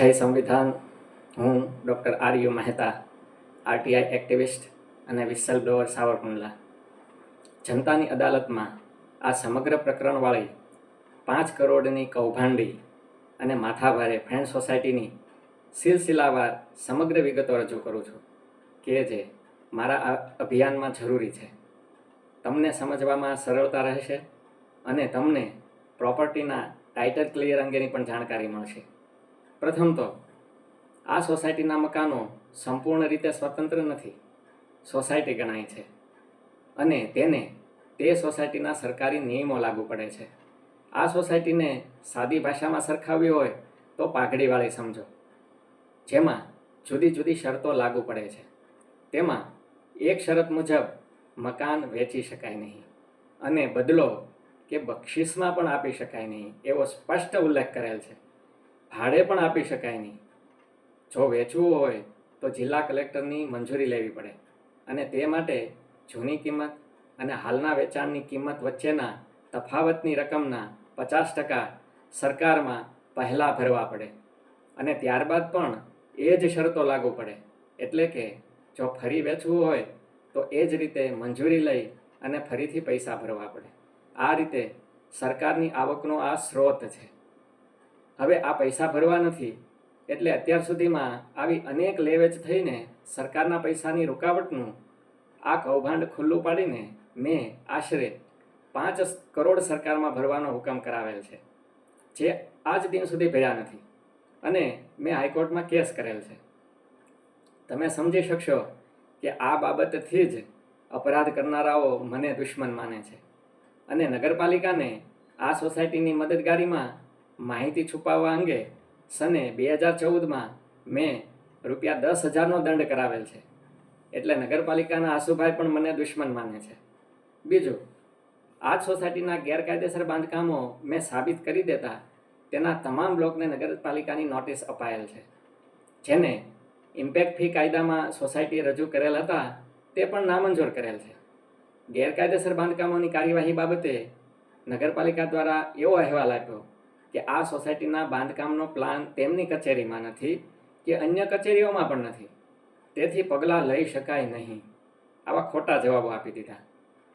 જય સંવિધાન. હું ડૉક્ટર આર્યુ મહેતા, આરટીઆઈ એક્ટિવિસ્ટ અને વિસલ બ્લોઅર સાવરકુંડલા. જનતાની અદાલતમાં આ સમગ્ર પ્રકરણવાળી પાંચ કરોડની કૌભાંડી અને માથાભારે ફ્રેન્ડ સોસાયટીની સિલસિલાવાર સમગ્ર વિગતો રજૂ કરું છું કે જે મારા અભિયાનમાં જરૂરી છે. તમને સમજવામાં સરળતા રહેશે અને તમને પ્રોપર્ટીના ટાઇટલ ક્લિયર અંગેની પણ જાણકારી મળશે. પ્રથમ તો, આ સોસાયટીના મકાનો સંપૂર્ણ રીતે સ્વતંત્ર નથી. સોસાયટી ગણાય છે. અને તેને, તે સોસાયટીના સરકારી નિયમો લાગુ પડે છે. આ સોસાયટીને સાદી ભાષામાં સરખાવવી હોય તો પાઘડીવાળી સમજો. જેમાં જુદી જુદી શરતો લાગુ પડે છે. તેમાં એક શરત મુજબ મકાન વેચી શકાય નહીં અને બદલો કે બક્ષિસમાં પણ આપી શકાય નહીં એવો સ્પષ્ટ ઉલ્લેખ કરેલ છે. ભાડે પણ આપી શકાય નહીં. જો વેચવું હોય તો જિલ્લા કલેક્ટરની મંજૂરી લેવી પડે અને તે માટે જૂની કિંમત અને હાલના વેચાણની કિંમત વચ્ચેના તફાવતની રકમના પચાસ ટકા સરકારમાં પહેલાં ભરવા પડે અને ત્યારબાદ પણ એ જ શરતો લાગુ પડે. એટલે કે જો ફરી વેચવું હોય તો એ જ રીતે મંજૂરી લઈ અને ફરીથી પૈસા ભરવા પડે. આ રીતે સરકારની આવકનો આ સ્ત્રોત છે. હવે આ પૈસા ભરવા નથી. એટલે અત્યાર સુધીમાં આવી અનેક લેવેચ થઈને સરકારના પૈસાની રૂકાવટનું આ કૌભાંડ ખુલ્લું પાડીને મેં આશરે પાંચ કરોડ સરકારમાં ભરવાનો હુકમ કરાવેલ છે, જે આજ દિન સુધી ભર્યા નથી અને મેં હાઈકોર્ટમાં કેસ કરેલ છે. તમે સમજી શકશો કે આ બાબતથી જ અપરાધ કરનારાઓ મને દુશ્મન માને છે અને નગરપાલિકાને આ સોસાયટીની મદદગારીમાં માહિતી છુપાવવા અંગે સને બે હજાર ચૌદમાં મેં રૂપિયા દસ હજારનો દંડ કરાવેલ છે. એટલે નગરપાલિકાના આસુભાઈ પણ મને દુશ્મન માને છે. બીજું, આ સોસાયટીના ગેરકાયદેસર બાંધકામો મેં સાબિત કરી દેતા તેના તમામ બ્લોકને નગરપાલિકાની નોટિસ અપાયેલ છે. જેને ઇમ્પેક્ટ ફી કાયદામાં સોસાયટીએ રજૂ કરેલ હતા તે પણ નામંજૂર કરેલ છે. ગેરકાયદેસર બાંધકામોની કાર્યવાહી બાબતે નગરપાલિકા દ્વારા એવો અહેવાલ આપ્યો કે આ સોસાયટીના બાંધકામનો પ્લાન તેમની કચેરીમાં નથી કે અન્ય કચેરીઓમાં પણ નથી. તેથી પગલાં લઈ શકાય નહીં. આવા ખોટા જવાબો આપી દીધા.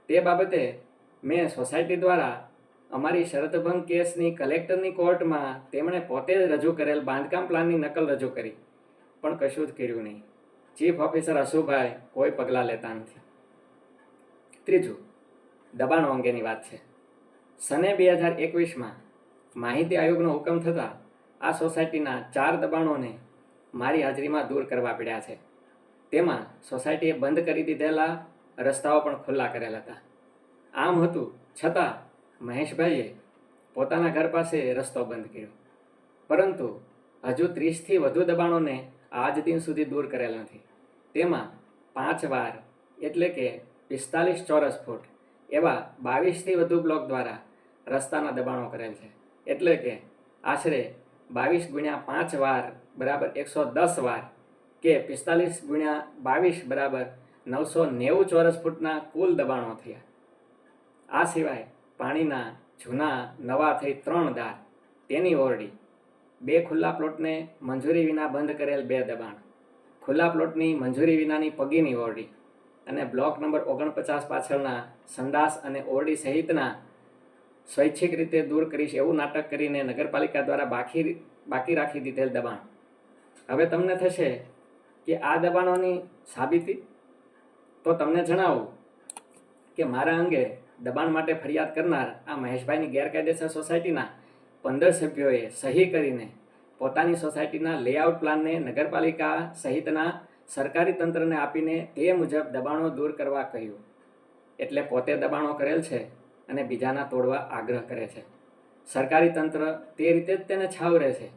તે બાબતે મેં સોસાયટી દ્વારા અમારી શરતભંગ કેસની કલેક્ટરની કોર્ટમાં તેમણે પોતે જ રજૂ કરેલ બાંધકામ પ્લાનની નકલ રજૂ કરી. પણ કશું જ કર્યું નહીં. ચીફ ઓફિસર અશુભાઈ કોઈ પગલાં લેતા નથી. ત્રીજું, દબાણો અંગેની વાત છે. સને બે હજાર એકવીસમાં માહિતી આયોગનો હુકમ થતાં આ સોસાયટીના ચાર દબાણોને મારી હાજરીમાં દૂર કરવા પડ્યા છે. તેમાં સોસાયટીએ બંધ કરી દીધેલા રસ્તાઓ પણ ખુલ્લા કરેલા હતા. આમ હતું છતાં મહેશભાઈએ પોતાના ઘર પાસે રસ્તો બંધ કર્યો. પરંતુ હજુ ત્રીસથી વધુ દબાણોને આજ દિન સુધી દૂર કરેલ નથી. તેમાં પાંચ વાર એટલે કે પિસ્તાલીસ ચોરસ ફૂટ એવા બાવીસથી વધુ બ્લોક દ્વારા રસ્તાના દબાણો કરેલ છે. એટલે કે આશરે બાવીસ ગુણ્યા પાંચ વાર બરાબર એકસો દસ વાર કે પિસ્તાલીસ ગુણ્યા બાવીસ બરાબર નવસો નેવું ચોરસ ફૂટના કુલ દબાણો થયા. આ સિવાય પાણીના જૂના નવા થઈ ત્રણ દાર તેની ઓરડી, બે ખુલ્લા પ્લોટને મંજૂરી વિના બંધ કરેલ બે દબાણ, ખુલ્લા પ્લોટની મંજૂરી વિનાની પગીની ઓરડી અને બ્લોક નંબર ઓગણપચાસ પાછળના સંડાસ અને ઓરડી સહિતના સ્વૈચ્છિક રીતે દૂર કરીશ એવું નાટક કરીને નગરપાલિકા દ્વારા બાકી બાકી રાખી દીધેલ દબાણ. હવે તમને થશે કે આ દબાણોની સાબિતી? તો તમને જણાવું કે મારા અંગે દબાણ માટે ફરિયાદ કરનાર આ મહેશભાઈની ગેરકાયદેસર સોસાયટીના પંદર સભ્યોએ સહી કરીને પોતાની સોસાયટીના લેઆઉટ પ્લાનને નગરપાલિકા સહિતના સરકારી તંત્રને આપીને તે મુજબ દબાણો દૂર કરવા કહ્યું. એટલે પોતે દબાણો કરેલ છે. અને બીજાના તોડવા આગ્રહ કરે છે. સરકારી તંત્ર તે રીતે જ તેને છાવરે છે.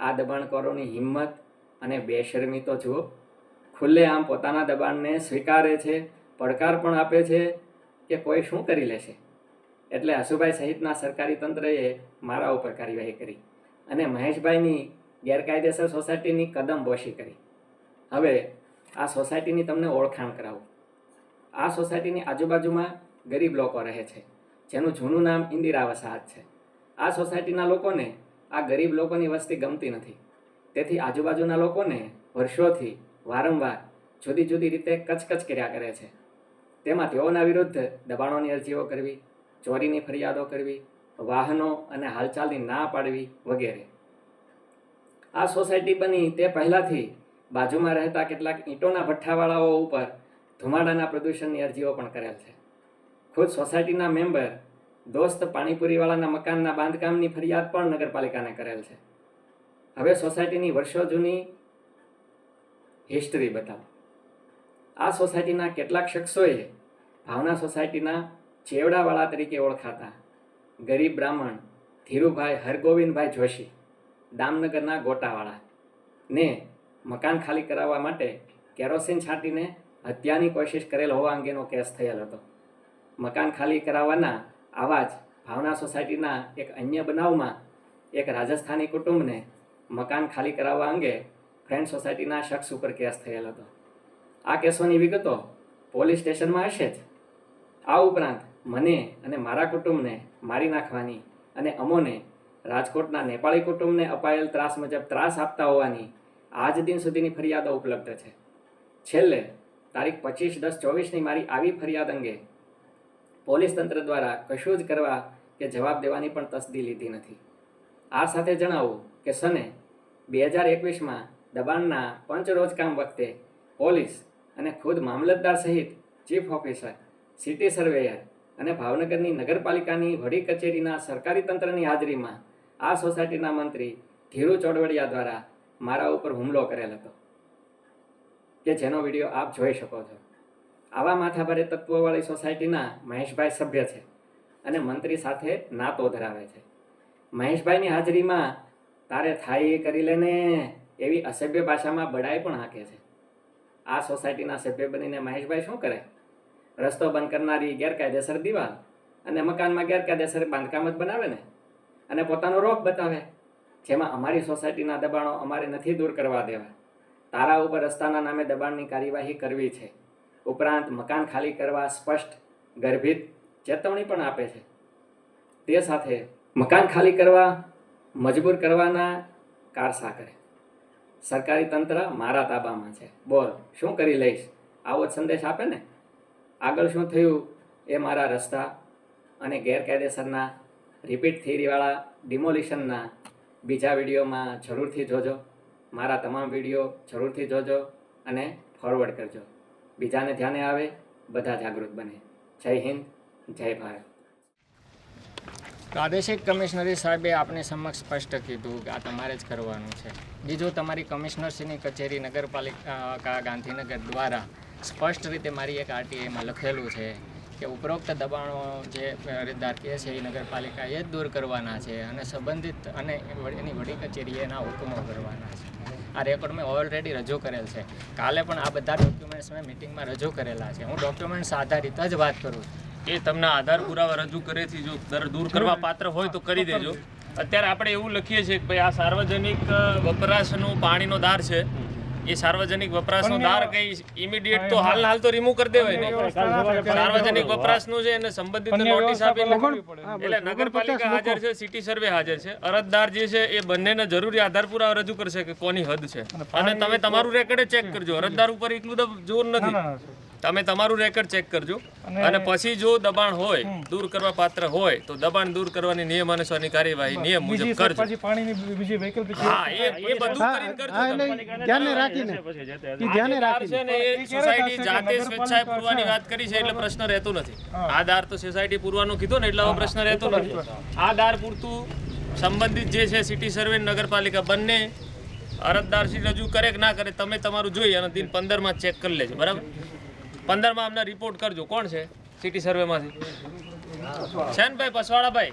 આ દબાણખોરોની હિંમત અને બેશરમી તો જુઓ. ખુલ્લેઆમ પોતાના દબાણને સ્વીકારે છે, પડકાર પણ આપે છે કે કોઈ શું કરી લેશે. એટલે હસુભાઈ સહિતના સરકારી તંત્રએ મારા ઉપર કાર્યવાહી કરી અને મહેશભાઈની ગેરકાયદેસર સોસાયટીની કદમ બોશી કરી. હવે આ સોસાયટીની તમને ઓળખાણ કરાવું. આ સોસાયટીની આજુબાજુમાં ગરીબ લોકો રહે છે. જેનું જૂનું નામ ઇન્દિરા વસાહત છે. આ સોસાયટીના લોકોને આ ગરીબ લોકોની વસ્તી ગમતી નથી. તેથી આજુબાજુના લોકોને વર્ષોથી વારંવાર જુદી જુદી રીતે કચકચ કર્યા કરે છે. તેમાં તેઓના વિરુદ્ધ દબાણોની અરજીઓ કરવી, ચોરીની ફરિયાદો કરવી, વાહનો અને હાલચાલની ના પાડવી વગેરે. આ સોસાયટી બની તે પહેલાંથી બાજુમાં રહેતા કેટલાક ઈંટોના ભઠ્ઠાવાળાઓ ઉપર ધુમાડાના પ્રદૂષણની અરજીઓ પણ કરેલ છે. ખુદ સોસાયટીના મેમ્બર, દોસ્ત પાણીપુરીવાળાના મકાનના બાંધકામની ફરિયાદ પણ નગરપાલિકાને કરેલ છે. હવે સોસાયટીની વર્ષો જૂની હિસ્ટ્રી બતાવો. આ સોસાયટીના કેટલાક શખ્સોએ ભાવના સોસાયટીના ચેવડાવાળા તરીકે ઓળખાતા ગરીબ બ્રાહ્મણ ધીરુભાઈ હરગોવિંદભાઈ જોશી, દામનગરના ગોટાવાળા ને મકાન ખાલી કરાવવા માટે કેરોસીન છાંટીને હત્યાની કોશિશ કરેલ હોવા અંગેનો કેસ થયેલ હતો. મકાન ખાલી કરાવવાના આવા જ ભાવના સોસાયટીના એક અન્ય બનાવમાં એક રાજસ્થાની કુટુંબને મકાન ખાલી કરાવવા અંગે ફ્રેન્ડ સોસાયટીના શખ્સ ઉપર કેસ થયેલ હતો. આ કેસોની વિગતો પોલીસ સ્ટેશનમાં હશે જ. આ ઉપરાંત મને અને મારા કુટુંબને મારી નાખવાની અને અમોને રાજકોટના નેપાળી કુટુંબને અપાયેલ ત્રાસ મુજબ ત્રાસ આપતા હોવાની આજ દિન સુધીની ફરિયાદો ઉપલબ્ધ છે. છેલ્લે તારીખ પચીસ દસ ચોવીસની મારી આવી ફરિયાદ અંગે પોલીસ તંત્ર દ્વારા કશું જ કરવા કે જવાબ દેવાની પણ તસદી લીધી નથી. આ સાથે જણાવું કે સને બે હજાર એકવીસમાં દબાણના પંચ રોજકામ વખતે પોલીસ અને ખુદ મામલતદાર સહિત ચીફ ઓફિસર, સિટી સર્વેયર અને ભાવનગરની નગરપાલિકાની વડી કચેરીના સરકારી તંત્રની હાજરીમાં આ સોસાયટીના મંત્રી ધીરુ ચોડવડિયા દ્વારા મારા ઉપર હુમલો કરેલ હતો. કે જેનો વીડિયો આપ જોઈ શકો છો. આવા માથાભારે તત્વોવાળી સોસાયટીના મહેશભાઈ સભ્ય છે અને મંત્રી સાથે નાતો ધરાવે છે. મહેશભાઈની હાજરીમાં તારે થાય એ કરી લેને એવી અસભ્ય ભાષામાં બડાઈ પણ હાંકે છે. આ સોસાયટીના સભ્ય બનીને મહેશભાઈ શું કરે? રસ્તો બંધ કરનારી ગેરકાયદેસર દિવાલ અને મકાનમાં ગેરકાયદેસર બાંધકામ જ બનાવે ને? અને પોતાનો રોગ બતાવે. જેમાં અમારી સોસાયટીના દબાણો અમારે નથી દૂર કરવા દેવા. તારા ઉપર રસ્તાના નામે દબાણની કાર્યવાહી કરવી છે. ઉપરાંત મકાન ખાલી કરવા સ્પષ્ટ, ગર્ભિત ચેતવણી પણ આપે છે. તે સાથે મકાન ખાલી કરવા, મજબૂર કરવાના કારસા કરે. સરકારી તંત્ર મારા તાબામાં છે. બોલ, શું કરી લઈશ? આવો જ સંદેશ આપે ને? આગળ શું થયું એ મારા રસ્તા અને ગેરકાયદેસરના રિપીટ થિયરીવાળા ડિમોલિશનના બીજા વિડીયોમાં જરૂરથી જોજો. મારા તમામ વીડિયો જરૂરથી જોજો અને ફોરવર્ડ કરજો. બીજાને ધ્યાને આવે, બધા જાગૃત બને. જય હિન્દ, જય ભારત. પ્રાદેશિક કમિશનરી સાહેબે આપની સમક્ષ સ્પષ્ટ કીધું કે આ તમારે જ કરવાનું છે. બીજું, તમારી કમિશનરશ્રીની કચેરી નગરપાલિકા ગાંધીનગર દ્વારા સ્પષ્ટ રીતે મારી એક આરટીઆઈમાં લખેલું છે કે ઉપરોક્ત દબાણો જે અરજદાર કે છે એ નગરપાલિકાએ જ દૂર કરવાના છે અને સંબંધિત અને એની વડી કચેરીએ એના હુકમો કરવાના છે. આ રેકોર્ડ મેં ઓલરેડી રજૂ કરેલ છે. કાલે પણ આ બધા ડોક્યુમેન્ટ્સ મેં મિટિંગમાં રજૂ કરેલા છે. હું ડોક્યુમેન્ટ્સ આધારિત જ વાત કરું એ તમને આધાર પુરાવા રજૂ કરેથી જો દર દૂર કરવા પાત્ર હોય તો કરી દેજો. અત્યારે આપણે એવું લખીએ છીએ કે ભાઈ આ સાર્વજનિક વપરાશનું પાણીનો દાર છે. એ સાર્વજનિક વપરાશનો ધાર કઈ ઇમિડિયેટ તો હાલ હાલ તો રિમૂવ કરી દેવાય ને. સાર્વજનિક વપરાશનું છે એને સંબંધિત નોટિસ આપી એટલે નગરપાલિકા હાજર છે સિટી સર્વે હાજર છે. અરજદાર જે છે એ બંનેને જરૂરી આધાર પુરાવા રજૂ કરશે કે કોની હદ છે. અને તમે તમારું રેકોર્ડ ચેક કરજો. અરજદાર ઉપર એટલું તો જોર નથી. તમે તમારું રેકર્ડ ચેક કરજો. અને પછી જો દબાણ હોય દૂર કરવા પાત્ર હોય તો દબાણ દૂર કરવાની નિયમાનુસારની કાર્યવાહી નિયમ મુજબ કરજો. પછી પાણીની બીજી વૈકલ્પિક હા એ એ બધું કરીને કરજો ધ્યાને રાખીને. એ ધ્યાને આ રાખીને. ને એ સોસાયટી જાતે સ્વેચ્છાએ પૂરવાની વાત કરી છે એટલે પ્રશ્ન રહેતો નથી. આ દાર તો સોસાયટી પૂરવાનો કીધો ને એટલે હવે પ્રશ્ન રહેતો નથી. આ દાર પૂરતું સંબંધિત જે છે સિટી સર્વે નગરપાલિકા બંને અરજદાર રજૂ કરે કે ના કરે તમે તમારું જોઈ અને દિન પંદરમાં ચેક કરી લેજો. બરાબર? પંદરમાં અમને રિપોર્ટ કરજો. કોણ છે? સિટી સર્વેમાંથી શેનભાઈ પસવાડાભાઈ.